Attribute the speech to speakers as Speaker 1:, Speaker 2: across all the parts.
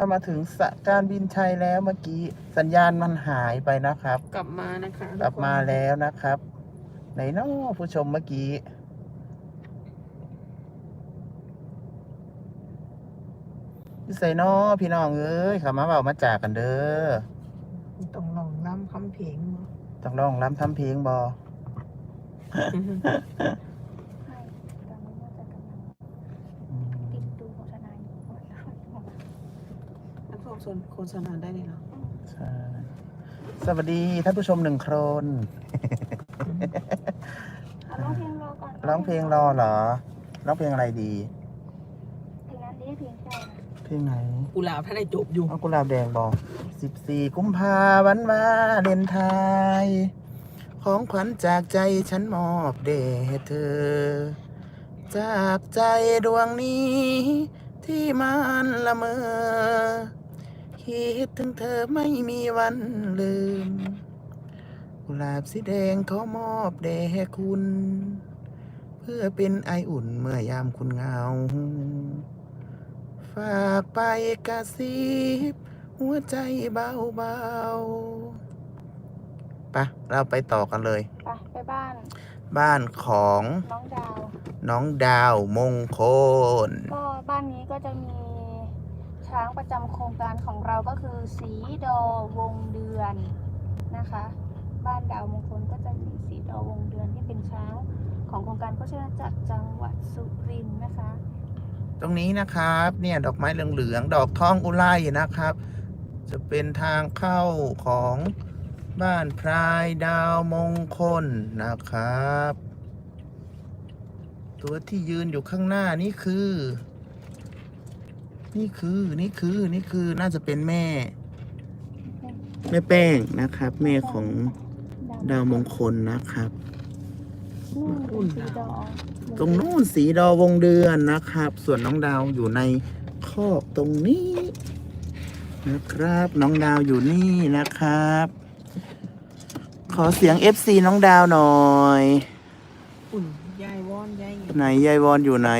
Speaker 1: เข้ามาถึงสะการบินชัยแล้วเมื่อกี้สัญญาณมันหายไปนะครับ
Speaker 2: กลับมานะคะ
Speaker 1: กลับมาแล้วนะครับ ไหนน้อผู้ชมเมื่อกี้พี่ใส่น้อพี่น้องเอ้ยเขับมาเบามาจากกันเด้อ
Speaker 2: ต้องลองน้ำคำเพลงเนอะ
Speaker 1: ต้องร้องรำทำเพลงบอ
Speaker 3: ให้ตอนนี้ว่าจะกำลังติดดูโฆษณาอยู่
Speaker 2: นักโฆษณาโฆษณาได้เลยเนาะ
Speaker 1: ใช่สวัสดีท่านผู้ชมหนึ่งคน
Speaker 3: เอาร้องเพลงรอก่อน
Speaker 1: ร้องเพลงรอเหรอ ร้องเพลงอะไรดี
Speaker 3: เพลงนั้นเรียกเพลงใจนะ
Speaker 1: เพลงไหน
Speaker 2: กุหลาบถ้าได้จบอยู่
Speaker 1: เอากุหลาบแดงบอกสิบสี่กุมภาวันวาเลนไทยของขวัญจากใจฉันมอบเดให้เธอ จากใจดวงนี้ที่มันละเมอ คิดถึงเธอไม่มีวันลืม กุหลาบสีแดงเขามอบเดให้คุณ เพื่อเป็นไออุ่นเมื่อยามคุณเหงา ฝากไปกระซิบหัวใจเบาๆปะเราไปต่อกันเลย
Speaker 3: ไปไปบ้าน
Speaker 1: บ้านของ
Speaker 3: น้องดาว
Speaker 1: น้องดาวมงคล
Speaker 3: ก็บ้านนี้ก็จะมี ช้างประจำโครงการของเราก็คือ สีดอวงเดือนนะคะ บ้านดาวมงคลก็จะมีสีดอวงเดือนที่เป็นช้างของโครงการโฆษณาจักรจังหวัดสุรินทร์นะคะ
Speaker 1: ตรงนี้นะครับเนี่ยดอกไม้เหลืองๆดอกทองอุไรนะครับ จะเป็นทางเข้าของบ้านพรายดาวมงคลนะครับ ตัวที่ยืนอยู่ข้างหน้านี่คือ นี่คือนี่คือนี่คือน่าจะเป็นแม่ แม่แป้งนะครับ แม่ของดาวมงคลนะครับ
Speaker 3: นู่นเป็นสีดอ
Speaker 1: ตรงนู้นสีดอวงเดือนนะครับ ส่วนน้องดาวอยู่ในคอกตรงนี้ นะครับ น้องดาวอยู่นี่นะครับ ขอเสียง FC น้องดาวหน่อย
Speaker 2: อุ่นยายวอนยาย
Speaker 1: ไหนยายวอนอยู่ไหน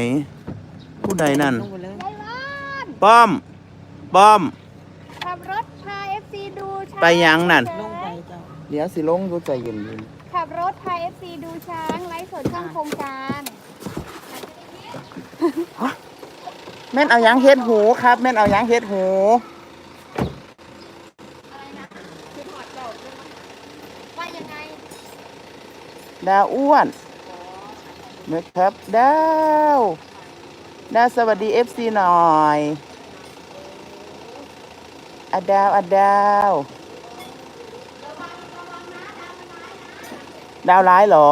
Speaker 1: ผู้ใดนั่น
Speaker 2: ลงไปเลย
Speaker 3: ไต้หวัน
Speaker 1: ป้อม ป้อม
Speaker 3: ขับรถพา FC ดูช้าง
Speaker 1: ไปยังนั่น
Speaker 2: ลงไปเจ้า
Speaker 1: เดี๋ยวสิลงดูใจเย็น
Speaker 3: ขับรถพา FC ดูช้างไลฟ์สดช่องโครงการ
Speaker 1: ๆแม่นเอาหยังเฮ็ดหูครับ แม่นเอาหยังเฮ็ดหู
Speaker 3: คือถอดเก่าด้วยว่ายังไง
Speaker 1: ดาวอ้วนนะครับดาวดาวสวัสดี FC หน่อย อาดาวอาดาว ดาวร้ายเหรอ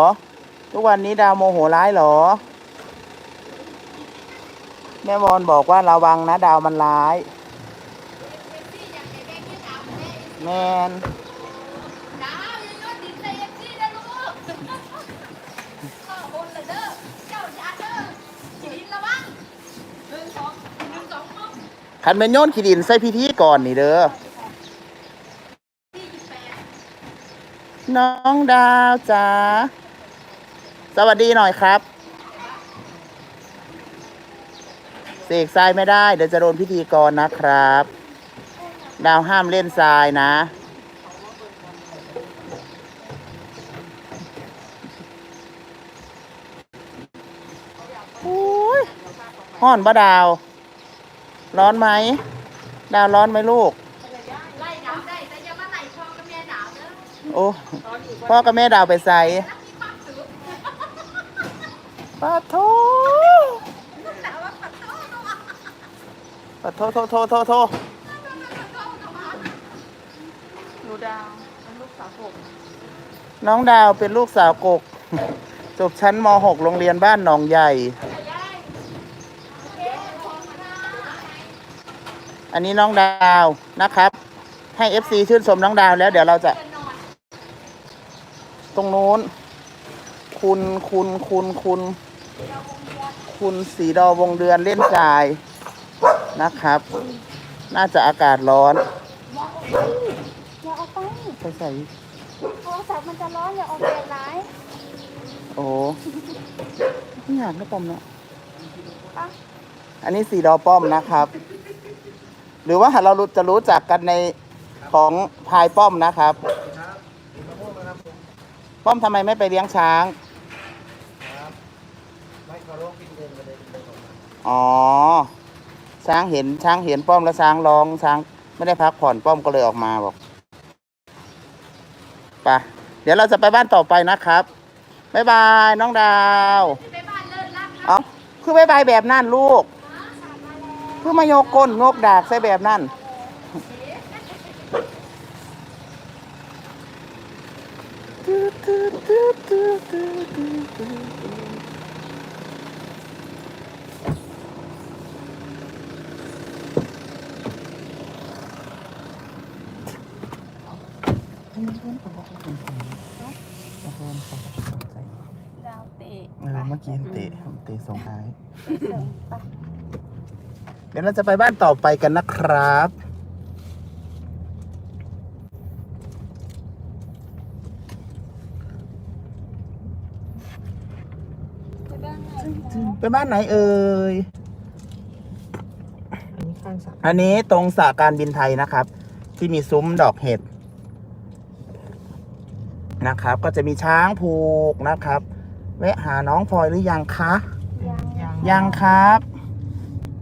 Speaker 1: ทุกวันนี้ดาวโมโหร้ายเหรอ แม่วอนบอกว่าระวังนะ ดาวมันร้าย แมน ขันเป็นโยนขีดินใส่พิธีก่อนนี่เด้อ น้องดาวจ๋าสวัสดีหน่อยครับ เสกทรายไม่ได้ เดี๋ยวจะโดนพิธีกรนะครับ ดาวห้ามเล่นทรายนะโอ้ยห้อนปะดาว ร้อนไหม ดาวร้อนไหมลูก
Speaker 3: ไล่ดาวได้แต่อย่ามาไล่ช่องกับแม่ดาวเด้อ
Speaker 1: โอ้พ่อกับแม่ดาวไปใส่ปะโทปะโทโทโทโทโท
Speaker 3: หนูดาวเป็นลูกสาวผม
Speaker 1: น้องดาวเป็นลูกสาวกก จบชั้นม .6 โรงเรียนบ้านหนองใหญ่ อันนี้น้องดาวนะครับ ให้ FC ชื่นชมน้องดาวแล้วเดี๋ยวเราจะ ตรงนู้น คุณคุณคุณคุณ คุณสีดอวงเดือนเล่นทรายนะครับ น่าจะอากาศร้อน
Speaker 3: อย่าเอาไป
Speaker 1: ไปใส่
Speaker 3: โทรศัพท์มันจะร้อนอย่าเอาแดดร้าย
Speaker 1: โอ้ไม่อยากนะป้อมเนาะ
Speaker 3: ปะ
Speaker 1: อันนี้สีดอป้อมนะครับ หรือว่าเรารู้จะรู้จักกันในของพายป้อมนะครับ ป้อมทำไมไม่ไปเลี้ยงช้าง อ๋อ ช้างเห็นช้างเห็นป้อมแล้วช้างร้องช้างไม่ได้พักผ่อนป้อมก็เลยออกมาบอกไปเดี๋ยวเราจะไปบ้านต่อไปนะครับบ๊ายบายน้องดาวเอ้าคือบ๊ายบายแบบนั่นลูก คือมาโยกก้นโยกดากใส่แบบนั่นเดา
Speaker 3: วเตะ
Speaker 1: ออเมื่อกี้เตะเตะส่งท้าย
Speaker 3: ไป เสริมไป
Speaker 1: เดี๋ยวเราจะไปบ้านต่อไปกันนะครับ
Speaker 3: ไปบ้านไหนคะ
Speaker 1: ไปบ้านไหนเอ่ย
Speaker 2: อันนี้ข้างสระ
Speaker 1: อันนี้ตรงสาการบินไทยนะครับ ที่มีซุ้มดอกเห็ดนะครับ ก็จะมีช้างผูกนะครับ แวะหาน้องพลอยหรือยังคะ
Speaker 3: ยัง
Speaker 2: ยัง
Speaker 1: ยังครับ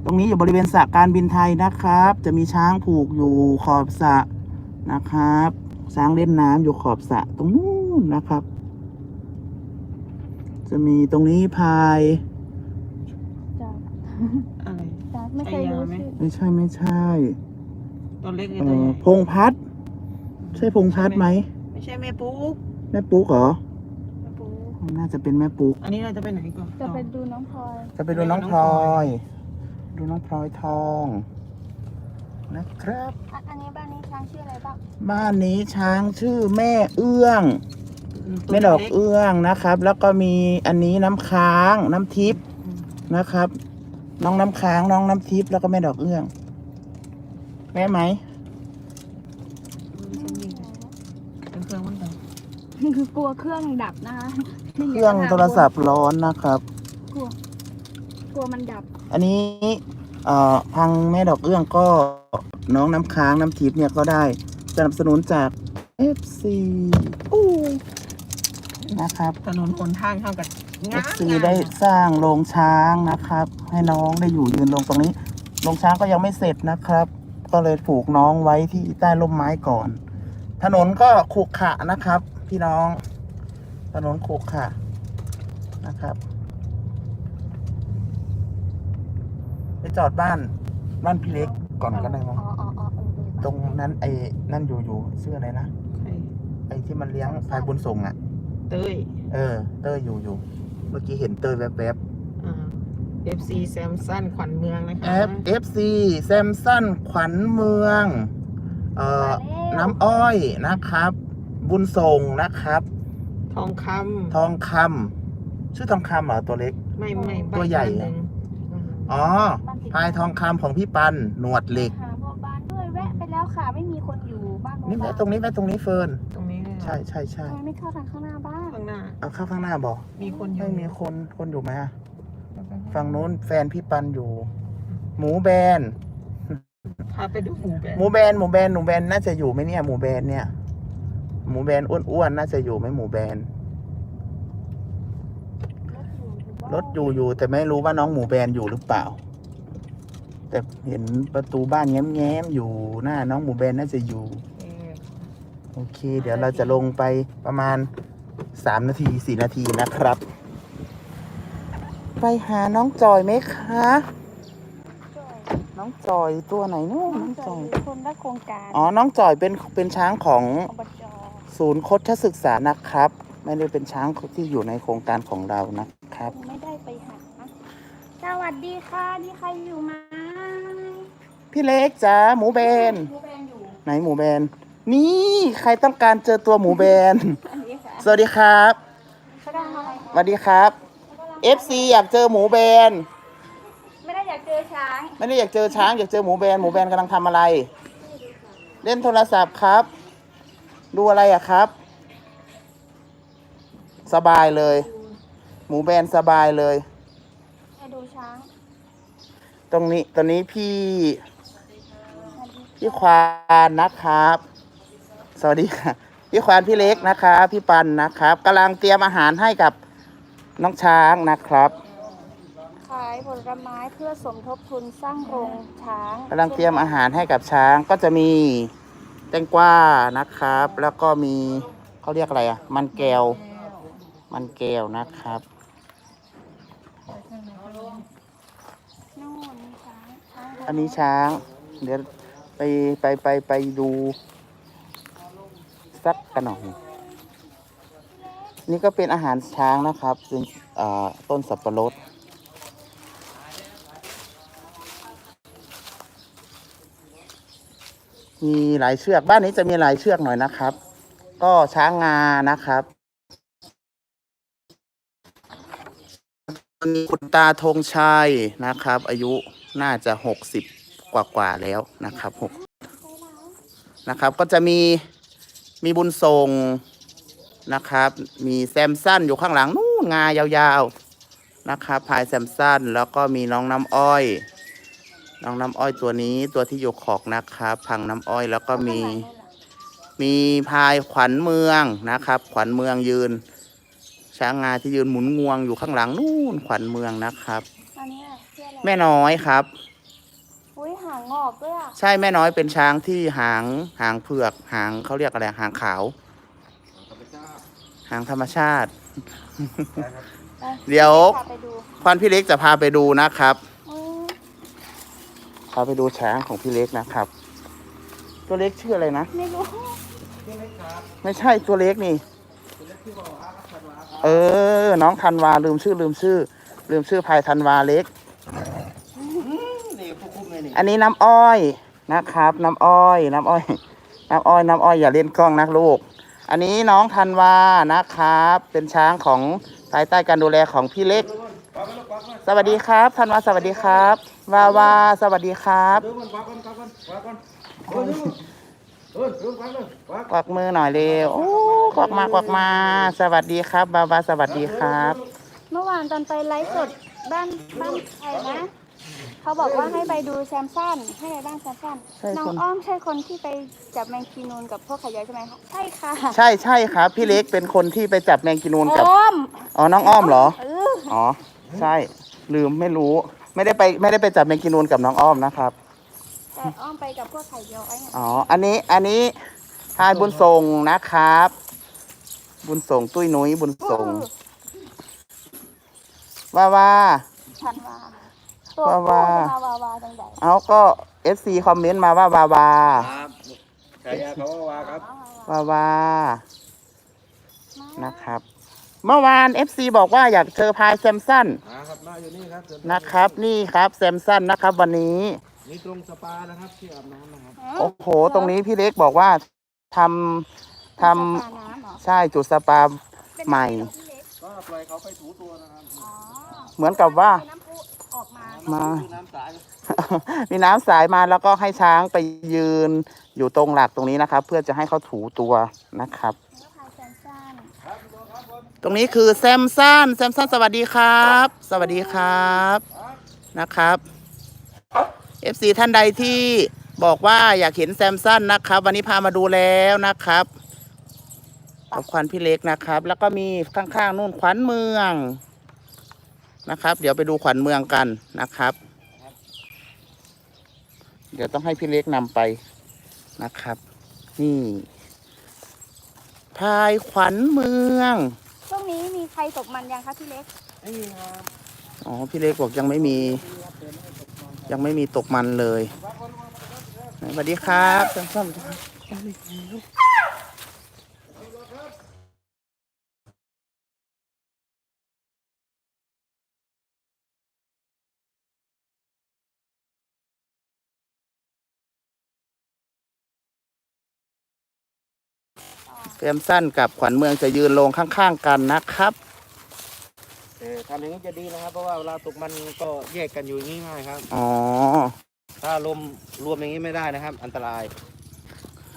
Speaker 1: ตรงนี้อยู่บริเวณสระการบินไทยนะครับ จะมีช้างผูกอยู่ขอบสระนะครับ ช้างเล่นน้ำอยู่ขอบสระตรงนู้นนะครับ จะมีตรงนี้พาย
Speaker 3: จ้า
Speaker 2: อะไร
Speaker 3: จ้าไม่เคยรู้ชื่อ
Speaker 1: ไม่ใช่ไม่ใช่
Speaker 2: ตัวเล็กหรือ
Speaker 1: เอ
Speaker 2: ตัว
Speaker 1: อ
Speaker 2: ใหญ่
Speaker 1: พงพัด ใช่พงพัดไหม
Speaker 2: ไม่ใช่แม่ปุ๊ก
Speaker 1: แม่ปุ๊กเหรอ
Speaker 2: แม่ปุ๊ก
Speaker 1: น่าจะเป็นแม่ปุ๊ก
Speaker 2: อันนี้เราจะไปไหนก่อน
Speaker 3: จะไปดูน้องพลอย
Speaker 1: จะไปดูน้องพลอย ดูน้องพลอยทองนะครับ
Speaker 3: อะอันนี้บ้านนี้ช้างชื่ออะไรบ้าง
Speaker 1: บ้านนี้ช้างชื่อแม่เอื้อง แม่ดอก
Speaker 2: เล็
Speaker 1: เอื้องนะครับ แล้วก็มีอันนี้น้ำค้างน้ำทิพย์นะครับ น้องน้ำค้างน้องน้ำทิพย์แล้วก็แม่ดอกเอื้องแม่ไหม
Speaker 2: เป็นเครื่องมันดัง
Speaker 3: คือกลัวเครื่องดับนะคะ
Speaker 1: เครื่องโทรศัพท์ร้อนนะครับ
Speaker 3: กลัวกลัวมันดับ
Speaker 1: อันนี้เอ่อทางแม่ดอกเอื้องก็น้องน้ำค้างน้ำทิพย์เนี่ยก็ได้สนับสนุนจาก FC อู้นะครับ
Speaker 2: ถนนหนทางเข้ากับงาม
Speaker 1: FC ได้สร้างโรงช้างนะครับ ให้น้องได้อยู่ยืนลงตรงนี้โรงช้างก็ยังไม่เสร็จนะครับ ก็เลยผูกน้องไว้ที่ใต้ร่มไม้ก่อน ถนนก็ขรุขระนะครับ พี่น้อง ถนนขรุขระนะครับ ไป จอดบ้าน บ้านพี่เล็กก่อนก็ได้มั้ง
Speaker 3: อ๋ออ๋ออ๋อเออเออ
Speaker 1: ตรงนั้นไอ้นั่นอยู่อยู่ชื่ออะไรนะ
Speaker 2: ใคร
Speaker 1: ไอ้ที่มันเลี้ยงพายบุญส่งอะ
Speaker 2: เต้ย
Speaker 1: เออ เต้ยอยู่อยู่เมื่อกี้เห็นเต้ยแวบ
Speaker 2: อ่า FC แซมสันขวัญเมืองนะ
Speaker 1: ๆ
Speaker 2: คะ
Speaker 1: F FC แซมสันขวัญเมือง เอ่อน้ำอ้อยนะครับ บุญส่งนะครับ
Speaker 2: ทองคำ
Speaker 1: ทองคำชื่อทองคำเหรอตัวเล็ก
Speaker 2: ไม่ไม่
Speaker 1: ตัวใหญ่
Speaker 2: บ้านนึ่ง
Speaker 1: อ๋อ พายทองคำของพี่ปันหนวดเหล็ก
Speaker 3: หาบัวบานด้วยแวะไปแล้วค่ะ ไม่มีคนอยู่บ้านบัว
Speaker 1: นี่
Speaker 3: บา
Speaker 1: แวะ
Speaker 3: น
Speaker 1: ตรงนี้แวะตรงนี้เฟิร์น
Speaker 2: ตรงนี้เลยเหรอ
Speaker 1: ใช่ใช่ใช่
Speaker 3: ทำไมไม่เข้าทางข้างหน้าบ้าน
Speaker 2: ข้างหน้า
Speaker 1: เอาเข้าข้างหน้าบอก
Speaker 2: มีคนอยู่
Speaker 1: ไม่มีคนคนอยู่ไหมอะฝั่งนู้นแฟนพี่ปันอยู่ หมูแบน
Speaker 2: พาไปดูหมูแบน
Speaker 1: หมูแบนหมูแบนหมูแบนน่าจะอยู่ไหมเนี่ยหมูแบนเนี่ย หมูแบนอ้วนๆน่าจะอยู่ไหมหมูแบนรถอยู่อยู่แต่ไม่รู้ว่าน้องหมูแบนอยู่หรือเปล่า แต่เห็นประตูบ้านแง้มๆอยู่หน้าน้องหมูแบนน่าจะอยู่
Speaker 2: เออ
Speaker 1: โอเค เดี๋ยวเราจะลงไปประมาณสามนาทีสี่นาทีนะครับ ไปหาน้องจอยไหมคะ น้องจอยตัวไหนเนู้น
Speaker 3: น้
Speaker 1: น้
Speaker 3: อ
Speaker 1: องง
Speaker 3: จ
Speaker 1: จ
Speaker 3: อ
Speaker 1: อยย
Speaker 3: คนละโครงการ
Speaker 1: อ๋อ น้องจอยเป็นเป็นช้างของ
Speaker 3: อบจ
Speaker 1: ศูนย์คดศึกษานะครับ ไม่ได้เป็นช้างที่อยู่ในโครงการของเรานะครับ
Speaker 3: ไม่ได้ไปหา สวัสดีค่ะ นี่ใครอยู่ไหม
Speaker 1: พี่เล็กจ้าหมูแบน
Speaker 3: หมูแบนอยู่
Speaker 1: ไหนหมูแบน นี่ใครต้องการเจอตัวหมูแบน
Speaker 3: อันนี้ค่ะ
Speaker 1: สวัสดีครับ
Speaker 3: เขาได้อะไร
Speaker 1: สวัสดีครับ FC อยากเจอหมูแบน
Speaker 3: ไม่ได้อยากเจอช้าง
Speaker 1: ไม่ได้อยากเจอช้างอยากเจอหมูแบนหมูแบนกำลังทำอะไร เล่นโทรศัพท์ครับ ดูอะไรอะครับ สบายเลย หมูแบนสบายเลย
Speaker 3: ให้ดูช้าง
Speaker 1: ตรงนี้ตอนนี้พี่
Speaker 3: ให้
Speaker 1: พี่ควานนะครับ สวัสดีค่ะ พี่ควานพี่เล็กนะครับ พี่ปันนะครับกำลังเตรียมอาหารให้กับน้องช้างนะครับ
Speaker 3: ขายผลไม้เพื่อสมทบทุนสร้างโรงช้าง
Speaker 1: กำลังเตรียมอาหารให้กับช้างก็จะมีแตงกวานะครับ แล้วก็มีเขาเรียกอะไรอะ มันแก้ว มันแก้วนะครับ
Speaker 3: นู่นมีช้างช้าง
Speaker 1: อันนี้ช้าง เดี๋ยว ไปไปไปไปดูสักกันหน่อยนี่ก็เป็นอาหารช้างนะครับเป็นต้นสับปะรดมีหลายเชือกบ้านนี้จะมีหลายเชือกหน่อยนะครับ ก็ช้างงานะครับมีคุณตาธงชัยนะครับ อายุน่าจะหกสิบ กว่ากว่าๆแล้วนะครับหกนะครับ ก็จะมีมีบุญทรงนะครับ มีแซมสั้นอยู่ข้างหลังนู่นงายาวๆนะครับพายแซมสั้นแล้วก็มีน้องน้ำอ้อย น้องน้ำอ้อยตัวนี้ตัวที่อยู่ขอกนะครับ พังน้ำอ้อยแล้วก็มีมีพายขวัญเมืองนะครับ ขวัญเมืองยืน ช้างงาที่ยืนหมุนงวงอยู่ข้างหลังนู่นขวัญเมืองนะครับ
Speaker 3: อันนี้อะเพื่ออะไร
Speaker 1: แม่น้อยครับ
Speaker 3: อุ้ยหา งงอกด้วยอะ
Speaker 1: ใช่แม่น้อยเป็นช้างที่หางหางเผือก หางเขาเรียกอะไรหางขาวหางธรรมชาติ
Speaker 3: ไป
Speaker 1: เดี๋ยว
Speaker 3: พาไปดู
Speaker 1: ควันพี่เล็กจะพาไปดูนะครับ
Speaker 3: อืม
Speaker 1: พาไปดูช้างของพี่เล็กนะครับ ตัวเล็กชื่ออะไรนะ
Speaker 3: ไม่รู้
Speaker 1: ไม่ใช่ตัวเล็กนี่เออ น้องธันวาลืมชื่อลืมชื่อ ลืมชื่อพายธันวาเล็ก อันนี้น้ำอ้อยนะครับ น้ำอ้อย น้ำอ้อย น้ำอ้อย น้ำอ้อยอย่าเล่นกล้องนะลูก อันนี้น้องธันวานะครับ เป็นช้างของภายใต้การดูแลของพี่เล็ก สวัสดีครับธันวาสวัสดีครับวาวาสวัสดีครับกวักมือหน่อยเร็วโอ้กวักมากวักมา สวัสดีครับบาวาสวัสดีครับ
Speaker 3: เมื่อวานตอนไปไลฟ์สดบ้านบ้านใครนะ เขาบอกว่าให้ไปดูแซมสันให้ไปบ้านแซมสัน
Speaker 1: ใช่
Speaker 3: น้อ
Speaker 1: ค
Speaker 3: ง
Speaker 1: น
Speaker 3: อ้อมใช่คนที่ไปจับแมงคีนูนกับพวกขยายใช่ไหมคะใช่ค่ะ
Speaker 1: ใช่ใช่ครับ พี่เล็กเป็นคนที่ไปจับแมงกินูนกับ
Speaker 3: อ้อม
Speaker 1: อ๋อ น้องอ้อมเหรอ
Speaker 3: เออ
Speaker 1: อ๋อ ใช่ ลืมไม่รู้ ไม่ได้ไปไม่ได้ไปจับแมงกินูนกับน้องอ้อมนะครับ
Speaker 3: แต่อ้อมไปกับพวกไข่ย้อยไง
Speaker 1: อ๋อ อันนี้ อันนี้พายบุญส่งนะครับ บุญส่งตุ้ยนุ้ยบุญส่ง ว่าว่า
Speaker 3: ฉันว่า ตัว
Speaker 1: วา
Speaker 3: ผู้
Speaker 1: วา
Speaker 3: จะมาวาวาจังใด
Speaker 1: เอาก็เอฟซีคอมเมนต์มาว่าวาวา
Speaker 4: ครับฉายาเขาว่าวาครับ
Speaker 1: วาวานะครับ เมื่อวาน FC บอกว่าอยากเจอพายแซมสัน
Speaker 4: มาครับมาอยู่นี่ครับเชิญ
Speaker 1: นะครับ นี่ครับแซมสันนะครับ วันนี้
Speaker 4: นี่ตรงสปานะครับที่อาบน้ำนะครับ
Speaker 1: โอ้โห ตรงนี้พี่เล็กบอกว่าทำทำ
Speaker 3: ปลาน้ำเหรอ
Speaker 1: ใช่จุดสปา
Speaker 3: เป็น
Speaker 1: ใหม่
Speaker 3: น้ำของพี่เล็ก
Speaker 4: ก็ปล่อยเขาไปถูตัวนะครับ
Speaker 3: อ๋อ
Speaker 1: เหมือนกับว่า
Speaker 3: น้ำพุออก มา
Speaker 1: มา
Speaker 4: คือน้ำสาย
Speaker 1: มีน้ำสายมาแล้วก็ให้ช้างไปยืนอยู่ตรงหลักตรงนี้นะครับ เพื่อจะให้เขาถูตัวนะครับ
Speaker 3: แล้วพายแซมสัน
Speaker 1: ตรงนี้คือแซมสันแซมสันสวัสดีครับ สวัสดีครับนะครับ FC ท่านใดที่บอกว่าอยากเห็นแซมสันนะครับ วันนี้พามาดูแล้วนะครับกับควันพี่เล็กนะครับ แล้วก็มีข้างๆนู่นขวัญเมือง นะครับ เดี๋ยวไปดูขวัญเมืองกันนะครับ เดี๋ยวต้องให้พี่เล็กนำไปนะครับ นี่พายขวัญเมือง
Speaker 3: ช่วงนี้มีใครตกมันยังคะพี่เล็ก
Speaker 4: ไม่มีครับ
Speaker 1: อ๋อพี่เล็กบอกยังไม่มี ยังไม่มีตกมันเลยสวัสดีครับ จังส้มเตรียมสั้นกับขวัญเมืองจะยืนลงข้างๆกันนะครับ
Speaker 4: แต่ทำอย่างนี้จะดีนะครับ เพราะว่าเวลาตกมันก็แยกกันอยู่อย่างนี้ง่ายครับ
Speaker 1: อ๋อ
Speaker 4: ถ้าลมรวมอย่างนี้ไม่ได้นะครับ อันตราย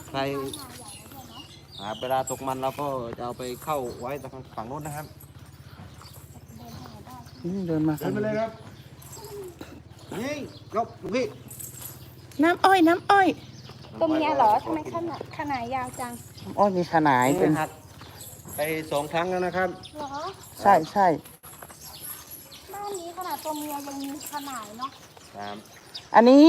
Speaker 4: ใครหาเวลาตกมันเราก็จะเอาไปเข้าไว้ทางฝั่งโน้นนะครับ
Speaker 1: เดินมา
Speaker 4: เดินไปเลยครับนี่ยกลูกพี่
Speaker 1: น้ำอ้อย น้ำอ้อย
Speaker 3: ตัวเมียเหรอทำไมขนาดขนาดยาวจัง
Speaker 1: อ้อยมีขนายเป็น
Speaker 4: หักไปสองครั้งแล้วนะครับ
Speaker 3: เหรอ
Speaker 1: ใช่ใช่
Speaker 3: บ้านนี้ขนาดตัวเมียยังมีขนาดเนาะ
Speaker 4: ครับ
Speaker 1: อันนี้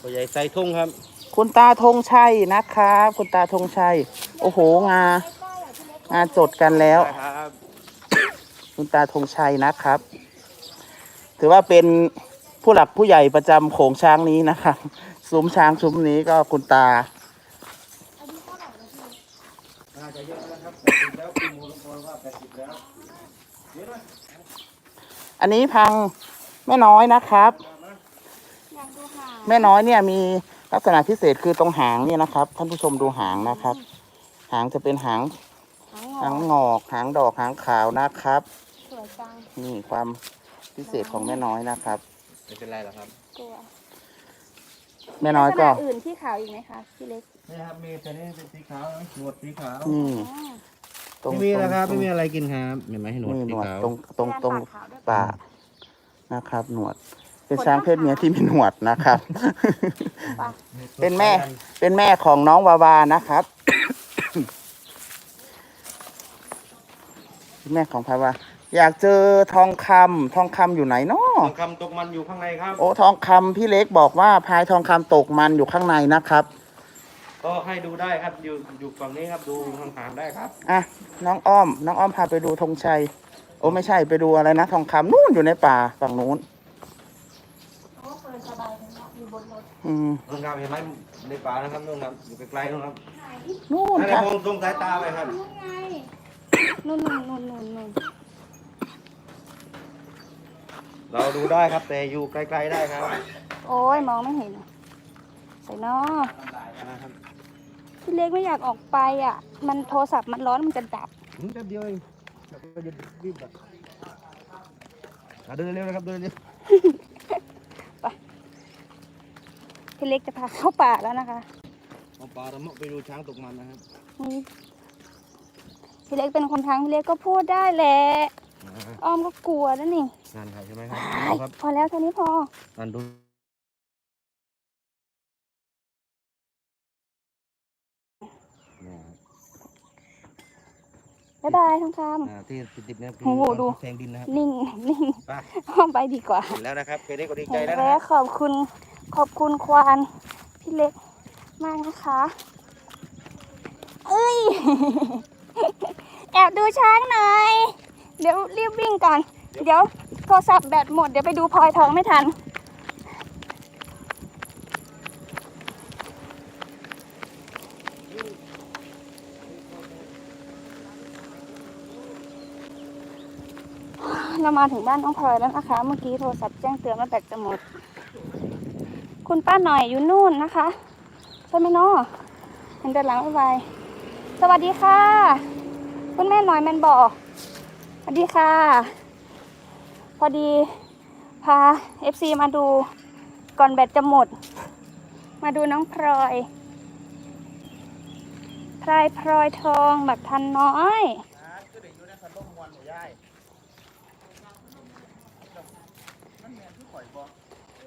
Speaker 4: ตัวใหญ่ใส่ทุ่งครับ
Speaker 1: คุณตาธงชัยนะครับ คุณตาธงชัย โอ้โหงา
Speaker 3: ใกล้ๆอะพี่เล็ก
Speaker 1: งาจดกันแล้ว
Speaker 4: ครับ
Speaker 1: คุณตาธงชัยนะครับ ถือว่าเป็นผู้หลักผู้ใหญ่ประจำโขงช้างนี้นะครับ ซุ้มช้างซุ้มนี้ก็คุณตา
Speaker 3: อันนี้เท่าไหร่นะพี่
Speaker 4: น่าจะเยอะแล้วครับแปดสิบแล้วคุณมูลพรว่าแปดสิบแล้วเยอะไหม
Speaker 1: อันนี้พังแม่น้อยนะครับ
Speaker 3: อยากดูหาง
Speaker 1: แม่น้อยเนี่ยมีลักษณะพิเศษคือตรงหางเนี่ยนะครับ ท่านผู้ชมดูหางนะครับ หางจะเป็นหาง
Speaker 3: หางง
Speaker 1: หาง
Speaker 3: อ
Speaker 1: งอกหางดอกหางขาวนะครับ
Speaker 3: สวยจัง
Speaker 1: นี่ความพิเศษของแม่น้อยนะครับ
Speaker 4: ไม่เป็นไรหรอกครับ
Speaker 3: กลัว
Speaker 1: แม่น้อยก็
Speaker 3: ลัษณะอื่นที่ขาวอีกไหมคะพี่เล็ก
Speaker 4: นี่ครับมีแต่นี่เป็นสีขาวนะหนวดสีขาว
Speaker 1: นี่
Speaker 3: อ๋อ
Speaker 1: ตรง
Speaker 4: ไม่มีแล้วครับ
Speaker 1: ตร
Speaker 4: ไม่
Speaker 1: ง
Speaker 4: มีอะไรกินครับเห็นไหมหนวด
Speaker 1: นี่
Speaker 4: สี
Speaker 1: หนวด
Speaker 4: ขาว
Speaker 1: ตรงตรงตรง
Speaker 3: แก้มปากขาวด้วย
Speaker 1: ปากนะครับ หนวด เป็นช้างเพศเมียที่มีหนวดนะครับ
Speaker 3: ปาก
Speaker 1: เป็นแม่ เป็นแม่ของน้องวาวานะครับแม่ของพาวา อยากเจอทองคำทองคำอยู่ไหนเนาะ
Speaker 4: ทองคำตกมันอยู่ข้างในครับ
Speaker 1: โอ้ทองคำพี่เล็กบอกว่าพายทองคำตกมันอยู่ข้างในนะครับ
Speaker 4: ก็ให้ดูได้ครับอยู่อยู่ฝั่งนี้ครับดูห่างๆได้ครับ
Speaker 1: อะน้องอ้อม น้องอ้อมพาไปดูธงชัย โอ้ไม่ใช่ไปดูอะไรนะ ทองคำนู่นอยู่ในป่าฝั่งนู้น
Speaker 3: โอ้เปิดสบายเลยเนาะอยู่บนรถ
Speaker 1: อืม
Speaker 4: นู่นครับเห็นไหมในป่านะครับนู่นครับอยู่ไกลๆนู่นครับ
Speaker 3: ไหน
Speaker 1: นู่น
Speaker 4: นั่น
Speaker 1: ค
Speaker 4: แหละ
Speaker 1: รับ
Speaker 4: มองตรงสายตาไปครับ
Speaker 3: นู่นไงนู่นนู่นนู่นนู่นนู่น
Speaker 4: เราดูได้ครับแต่อยู่ไกลๆได้ครับ
Speaker 3: โอ้ยมองไม่เห็นใส่เนาะ
Speaker 4: นะครับ
Speaker 3: พี่เล็กไม่อยากออกไปอะ มันโทรศัพท์มันร้อนมันจะดับ
Speaker 4: อืมแป๊บเดียวเองแล้วก็จะรีบแบบอะเดินเร็วๆนะครับเดินเร็ว
Speaker 3: พี่เล็กจะพาเข้าป่าแล้วนะคะ
Speaker 4: เอาปลาระมะไปดูช้างตกมันนะครับ
Speaker 3: นี่พี่เล็กเป็นคนทางพี่เล็กก็พูดได้แหละอ้อมก็กลัวแล้วนี่
Speaker 4: นั่นครับใช่ไหมครับ
Speaker 3: อ้าย
Speaker 4: ครับ
Speaker 3: พอแล้วเท่านี้พอ
Speaker 4: นั่นดู
Speaker 3: บ๊ายบายทองค
Speaker 4: อ่าที่ติดๆเนี่ย
Speaker 3: โอ้โหดู
Speaker 4: แทงดินนะครับำ
Speaker 3: นิ่งนิ่ง
Speaker 4: ไป
Speaker 3: อ้อมไปดีกว่า
Speaker 4: เห็นแล้วนะครับเคยได้ก็ดีใจ
Speaker 3: เห็น
Speaker 4: แล้วนะ
Speaker 3: แล้
Speaker 4: ควรับ
Speaker 3: ขอบคุณขอบคุณควานพี่เล็กมากนะคะ เอ้ย แอบดูช้างหน่อย เดี๋ยวรีบวิ่งก่อน เดี๋ยวโทรศัพท์แบตหมด เดี๋ยวไปดูพลอยทองไม่ทัน เรามาถึงบ้านน้องพลอยแล้วนะคะ เมื่อกี้โทรศัพท์แจ้งเตือนว่าแบตจะหมด คุณป้าหน่อยอยู่นู่นนะคะ ใช่ไหมเนาะเห็นแต่หลังบ๊ายบายสวัสดีค่ะ คุณแม่หน่อยแมนบอกสวัสดีค่ะ พอดีพา FC มาดูก่อนแบตจะหมด มาดูน้องพลอยพลายพลอยทองบักทันน้อย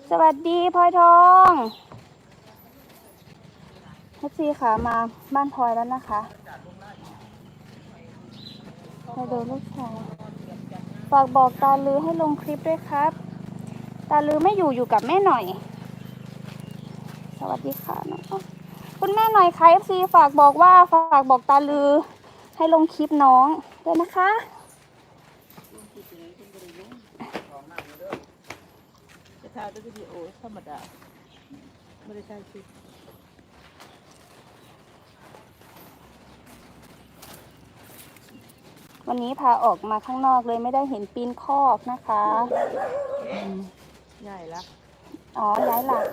Speaker 3: สวัสดีพลอยทองเอฟซีค่ะมาบ้านพลอยแล้วนะคะไปดูลูกชาย ฝากบอกตาลือให้ลงคลิปด้วยครับ ตาลือไม่อยู่อยู่กับแม่หน่อย สวัสดีค่ะน้องคุณแม่หน่อยค่ะเอฟซีฝากบอกว่าฝากบอกตาลือ ให้ลงคลิปน้องด้วยนะคะ
Speaker 2: จะถ่าด้วยวิดีโอธรรมดาไม่ได้ถ่ายคลิป
Speaker 3: วันนี้พาออกมาข้างนอกเลยไม่ได้เห็นปีนคอกนะคะ
Speaker 2: ใหญ่ละ
Speaker 3: อ๋อย้ายหลัก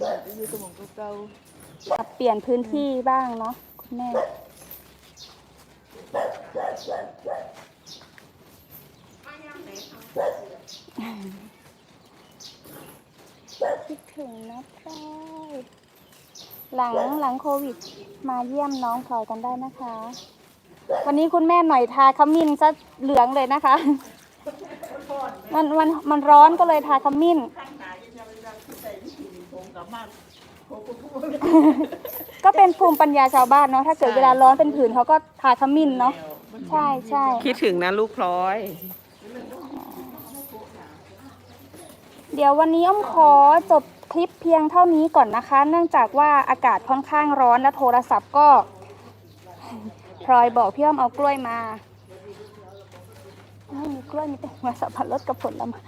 Speaker 2: จะอยู่ตรงของเก่า
Speaker 3: ปรับเปลี่ยนพื้นที่บ้างเนาะคุณแม่คิดถึงนะพลอยหลังหลังโควิด มาเยี่ยมน้องพลอยกันได้นะคะ วันนี้คุณแม่หน่อยทาขมิ้นซะเหลืองเลยนะคะ มันมันมันร้อนก็เลยทาขมิ้น ก็เป็นภูมิปัญญาชาวบ้านเนาะถ้าเกิดเวลาร้อนเป็นผื่นเขาก็ทาขมิ้นเนาะใช่ใช่
Speaker 2: คิดถึงนะลูกพลอย
Speaker 3: เดี๋ยววันนี้อ้อมขอจบคลิปเพียงเท่านี้ก่อนนะคะ เนื่องจากว่าอากาศค่อนข้างร้อนและโทรศัพท์ก็ พลอยบอกพี่อ้อมเอากล้วยมาไม่มีกล้วยมีแต่หัวสับปะรดกับผลไม้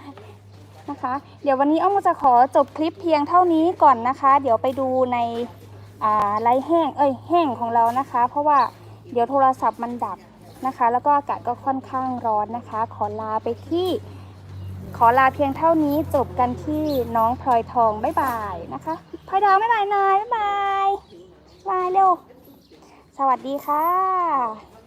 Speaker 3: นะคะ เดี๋ยววันนี้อ้อมก็จะขอจบคลิปเพียงเท่านี้ก่อนนะคะ เดี๋ยวไปดูในอ่าไลฟ์แห้งเอ้ยแห้งของเรานะคะ เพราะว่าเดี๋ยวโทรศัพท์มันดับนะคะ แล้วก็อากาศก็ค่อนข้างร้อนนะคะ ขอลาไปที่ ขอลาเพียงเท่านี้จบกันที่น้องพลอยทองบ๊ายบายนะคะพลอยทองบ๊ายบายนอยบ๊ายบายบายเร็ว สวัสดีค่ะ